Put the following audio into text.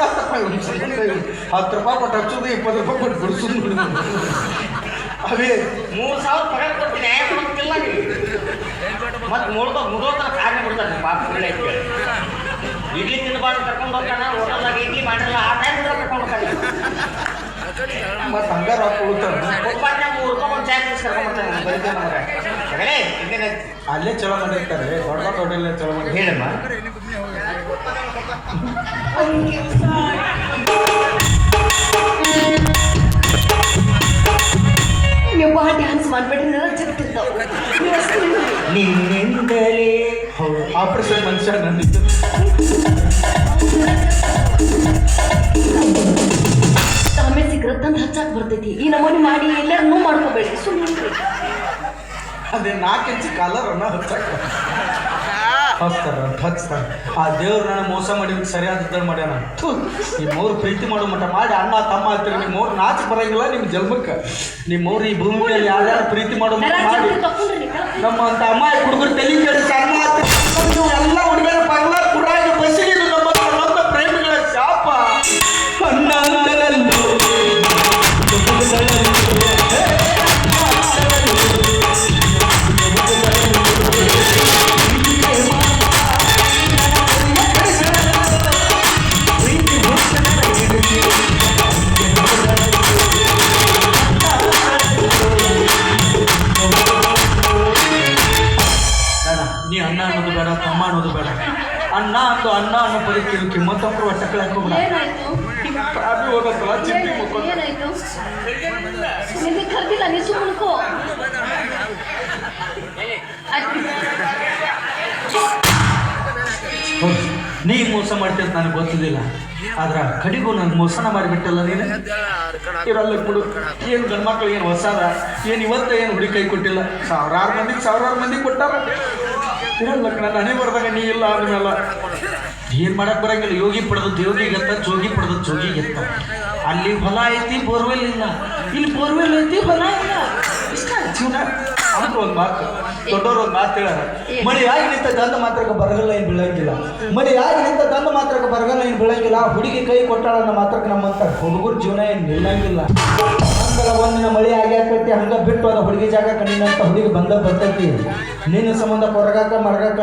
ಹತ್ತು ರೂಪಾಯಿ ಕೊಟ್ಟು ಹಚ್ಚೋದು ಇಪ್ಪತ್ತು ರೂಪಾಯಿ ಕೊಟ್ಟು ಬಿಡಿಸೋದು ಅದೇ ಮೂರು ಸಾವಿರ ಪಗಾರ ಕೊಡ್ತೀನಿ ಕೊಡ್ತಿಲ್ಲ ಮತ್ತೆ ಮುಳ್ದ ಮುದೋತರ ಕಾರಣ ಬಿಡ್ತಾರೆ ಪಾಪ ಒಳ್ಳೆ ಇಡ್ಲಿ ತಿನ್ನಬಾರ್ದು ಕರ್ಕೊಂಡು ಹೋಗ್ತಾನ ಹೋಟೆಲ್ದಾಗ ಇಡ್ಲಿ ಮಾಡಿರಲ್ಲ ಆ ಟೈಮ್ ಕರ್ಕೊಂಡು ಹೋಗ್ತಾನೆ ಮತ್ತೆ ಹಂಗಾರ ಕೊಡ್ತಾರೆ ಫುಟ್ಪಾತ್ನಾಗ ಮೂರು ರೂಪಾಯಿ ಒಂದು ಚಾಯ್ ಕರ್ಕೊಂಡು ಅಲ್ಲೇ ಚಲೋ ಮಾಡಿರ್ತಾರೆ ದೊಡ್ಡ ದೊಡ್ಡ ಹೋಟೆಲ್ ಚಲೋ ಮಾಡಿ. ಹೇಳಮ್ಮ. ನೀವು ಡ್ಯಾನ್ಸ್ ಮಾಡ್ಬೇಡ್ರಿ ನನ್ನ ಜಗ್ತಿರ್ತಾವ ನಿನ್ನಿಂದಲೇ ಆಪರೇಷನ್ ಮನುಷ್ಯ ಆಮೇಲೆ ಹಚ್ಚಾಕ್ ಬರ್ತೈತಿ. ಈ ನಮೂನಿ ಮಾಡಿ ಎಲ್ಲರೂ ಸುಮ್ಮನೆ ಅದೇ ನಾಲ್ಕು ಇಂಚು ಕಾಲರ್ ಅನ್ನ ಹಚ್ಚಾಕ ಹಚ್ತಾರ ಹಚ್ತಾರ. ಆ ದೇವ್ರು ನನ್ನ ಮೋಸ ಮಾಡಿ ಸರಿಯಾದ ಮಾಡ್ಯಾನ. ಈ ಮೂರು ಪ್ರೀತಿ ಮಾಡೋ ಮಟ್ಟ ಮಾಡಿ ಅಣ್ಣ ತಮ್ಮ ಆಗ್ತಾರೆ ನಿಮ್ಮ ಮೂರು ನಾಚ ಬರಂಗಿಲ್ಲ ನಿಮ್ಮ ಜನ್ಮಕ್ಕೆ. ನಿಮ್ಮ ಮೂರು ಈ ಭೂಮಿ ಮೇಲೆ ಯಾರ್ಯಾರು ಪ್ರೀತಿ ಮಾಡೋ ಮಟ್ಟ ಮಾಡಿ ನಮ್ಮ ಅಂತ ಅಮ್ಮ ಹುಡುಗರು ತಲೆ ಕೇಳಿ ಅಣ್ಣ ಅಂದು ಅನ್ನ ಅನ್ನೋ ಪರಿ ಕಿರುಕಿ ಮತ್ತೊಬ್ಬರು ಹೊಟ್ಟೆ ಹಾಕೋಬೇಡ ಹೋಗತ್ತಲ್ಲ ಚಿಂತೆ ಕರ್ದಿಲ್ಲ ನೀ ಮೋಸ ಮಾಡ್ತೀಯ ಅಂತ ನನಗೆ ಗೊತ್ತಿದ್ದಿಲ್ಲ. ಆದ್ರ ಕಡಿಗೂ ನನ್ ಮೋಸನ ಮಾಡಿಬಿಟ್ಟಲ್ಲ ನೀನು? ಇರಲ್ಲ ಬಿಡು ಏನು ಗಂಡ್ಮಕ್ಳು ಏನು ಹೊಸಾದ? ಏನು ಇವತ್ತ ಏನು ಹುಡುಗಿ ಕೈ ಕೊಟ್ಟಿಲ್ಲ? ಸಾವಿರಾರು ಮಂದಿಗೆ ಸಾವಿರಾರು ಮಂದಿ ಕೊಟ್ಟಾರ. ಇರಲ್ಲ ನನ್ನ ಹಣೆ ಬರ್ದಾಗ ನೀ ಇಲ್ಲ ಅಂದಮೇಲೆ. ಏನು ಮಾಡಕ್ ಬರಂಗಿಲ್ಲ, ಯೋಗಿ ಪಡೆದ ಅಂತ ಜೋಗಿ ಪಡೆದ ಜೋಗಿಗೆ ಎತ್ತ. ಅಲ್ಲಿ ಹೊಲ ಐತಿ, ಬೋರ್ವೆಲ್ ಇಲ್ಲ. ಇಲ್ಲಿ ಬೋರ್ವೆಲ್ ಐತಿ, ಹೊಲ ಇಲ್ಲ. ಇಷ್ಟ ಜೀವನ. ಅಂದ್ರೆ ಒಂದು ಮಾತು, ದೊಡ್ಡವ್ರು ಒಂದು ಮಾತು ಹೇಳ್ಯಾರ. ಮಳಿ ಆಗಿ ನಿಂತ ಗಂಧ ಮಾತ್ರಕ್ಕೆ ಬರಗಲ್ಲ, ಏನು ಬೀಳಂಗಿಲ್ಲ. ಮಳಿ ಆಗಿ ನಿಂತ ಗಂಧ ಮಾತ್ರಕ್ಕೆ ಬರಗಲ್ಲ, ಏನು ಬೀಳಂಗಿಲ್ಲ. ಹುಡುಗಿ ಕೈ ಕೊಟ್ಟಾಳ ಅನ್ನೋ ಮಾತ್ರಕ್ಕೆ ನಮ್ಮಂತ ಹುಡುಗರ ಜೀವನ ಏನು ನಿಲ್ಲಂಗಿಲ್ಲ. ಒಂದಿನ ಮಳಿ ಆಗ್ಯಾಕೈತಿ, ಹಂಗ ಬಿಟ್ಟು ಅದ ಹುಡುಗಿ ಜಾಗ ಕಣ್ಣಿನಂತ ಹುಡುಗಿ ಬಂದ ಬರ್ತೈತಿ. ನಿನ್ನ ಸಂಬಂಧ ಕೊರಗಾಕ ಮರಗಾಕ.